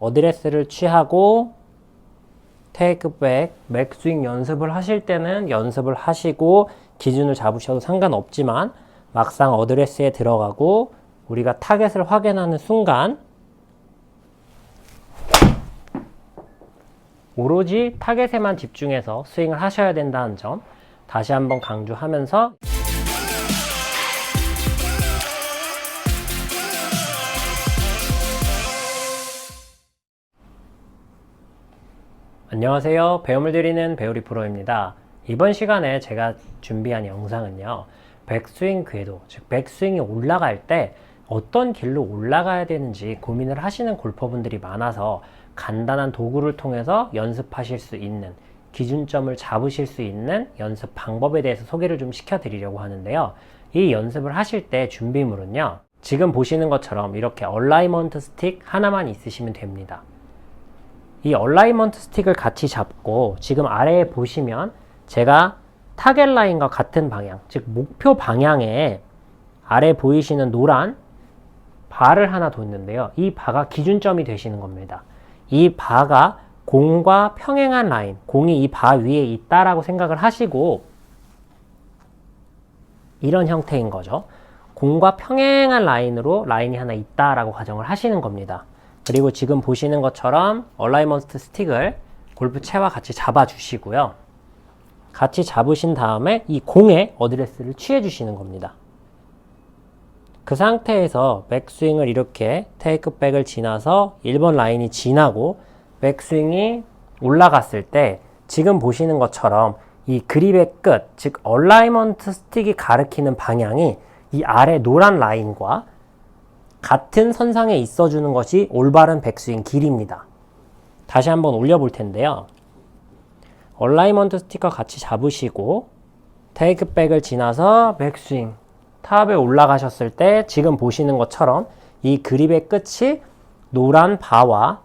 어드레스를 취하고 테이크 백, 맥스윙 연습을 하실 때는 연습을 하시고 기준을 잡으셔도 상관없지만 막상 어드레스에 들어가고 우리가 타겟을 확인하는 순간 오로지 타겟에만 집중해서 스윙을 하셔야 된다는 점 다시 한번 강조하면서 안녕하세요. 배움을 드리는 배우리 프로입니다. 이번 시간에 제가 준비한 영상은요. 백스윙 궤도, 즉 백스윙이 올라갈 때 어떤 길로 올라가야 되는지 고민을 하시는 골퍼분들이 많아서 간단한 도구를 통해서 연습하실 수 있는 기준점을 잡으실 수 있는 연습 방법에 대해서 소개를 좀 시켜드리려고 하는데요. 이 연습을 하실 때 준비물은요. 지금 보시는 것처럼 이렇게 얼라이먼트 스틱 하나만 있으시면 됩니다. 이 얼라이먼트 스틱을 같이 잡고 지금 아래에 보시면 제가 타겟 라인과 같은 방향, 즉 목표 방향에 아래 보이시는 노란 바를 하나 뒀는데요. 이 바가 기준점이 되시는 겁니다. 이 바가 공과 평행한 라인, 공이 이 바 위에 있다라고 생각을 하시고 이런 형태인 거죠. 공과 평행한 라인으로 라인이 하나 있다라고 가정을 하시는 겁니다. 그리고 지금 보시는 것처럼 얼라이먼트 스틱을 골프채와 같이 잡아 주시고요. 같이 잡으신 다음에 이 공의 어드레스를 취해 주시는 겁니다. 그 상태에서 백스윙을 이렇게 테이크백을 지나서 1번 라인이 지나고 백스윙이 올라갔을 때 지금 보시는 것처럼 이 그립의 끝, 즉 얼라이먼트 스틱이 가리키는 방향이 이 아래 노란 라인과 같은 선상에 있어주는 것이 올바른 백스윙 길입니다. 다시 한번 올려볼 텐데요. 얼라이먼트 스틱과 같이 잡으시고 테이크백을 지나서 백스윙 탑에 올라가셨을 때 지금 보시는 것처럼 이 그립의 끝이 노란 바와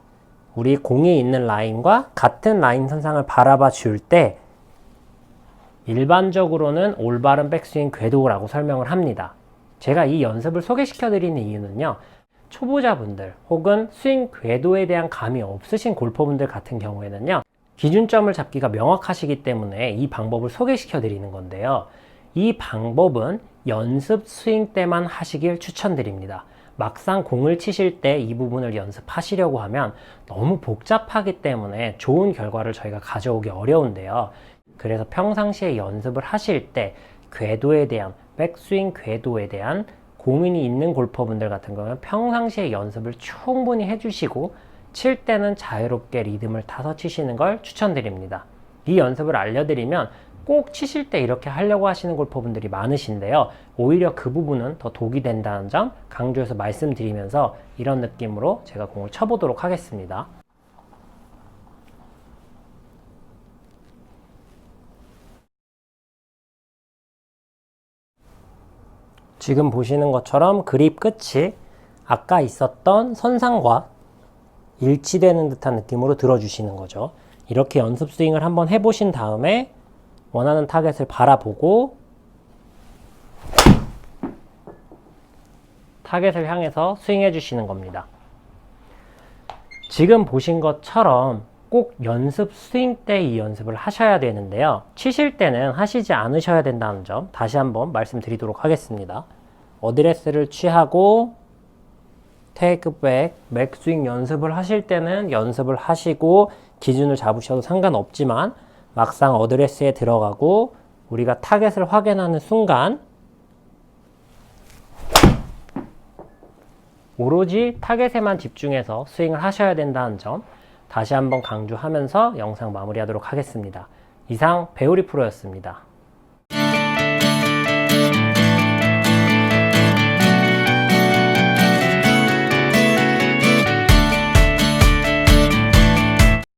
우리 공이 있는 라인과 같은 라인 선상을 바라봐 줄 때 일반적으로는 올바른 백스윙 궤도라고 설명을 합니다. 제가 이 연습을 소개시켜 드리는 이유는요. 초보자분들 혹은 스윙 궤도에 대한 감이 없으신 골퍼분들 같은 경우에는요. 기준점을 잡기가 명확하시기 때문에 이 방법을 소개시켜 드리는 건데요. 이 방법은 연습 스윙 때만 하시길 추천드립니다. 막상 공을 치실 때 이 부분을 연습하시려고 하면 너무 복잡하기 때문에 좋은 결과를 저희가 가져오기 어려운데요. 그래서 평상시에 연습을 하실 때 궤도에 대한 백스윙 궤도에 대한 고민이 있는 골퍼분들 같은 경우는 평상시에 연습을 충분히 해주시고 칠 때는 자유롭게 리듬을 타서 치시는 걸 추천드립니다. 이 연습을 알려드리면 꼭 치실 때 이렇게 하려고 하시는 골퍼분들이 많으신데요. 오히려 그 부분은 더 독이 된다는 점 강조해서 말씀드리면서 이런 느낌으로 제가 공을 쳐보도록 하겠습니다. 지금 보시는 것처럼 그립 끝이 아까 있었던 선상과 일치되는 듯한 느낌으로 들어주시는 거죠. 이렇게 연습 스윙을 한번 해보신 다음에 원하는 타겟을 바라보고 타겟을 향해서 스윙해 주시는 겁니다. 지금 보신 것처럼 꼭 연습 스윙 때 이 연습을 하셔야 되는데요. 치실 때는 하시지 않으셔야 된다는 점 다시 한번 말씀드리도록 하겠습니다. 어드레스를 취하고 테이크백, 맥스윙 연습을 하실 때는 연습을 하시고 기준을 잡으셔도 상관없지만 막상 어드레스에 들어가고 우리가 타겟을 확인하는 순간 오로지 타겟에만 집중해서 스윙을 하셔야 된다는 점 다시 한번 강조하면서 영상 마무리하도록 하겠습니다. 이상 배우리 프로였습니다.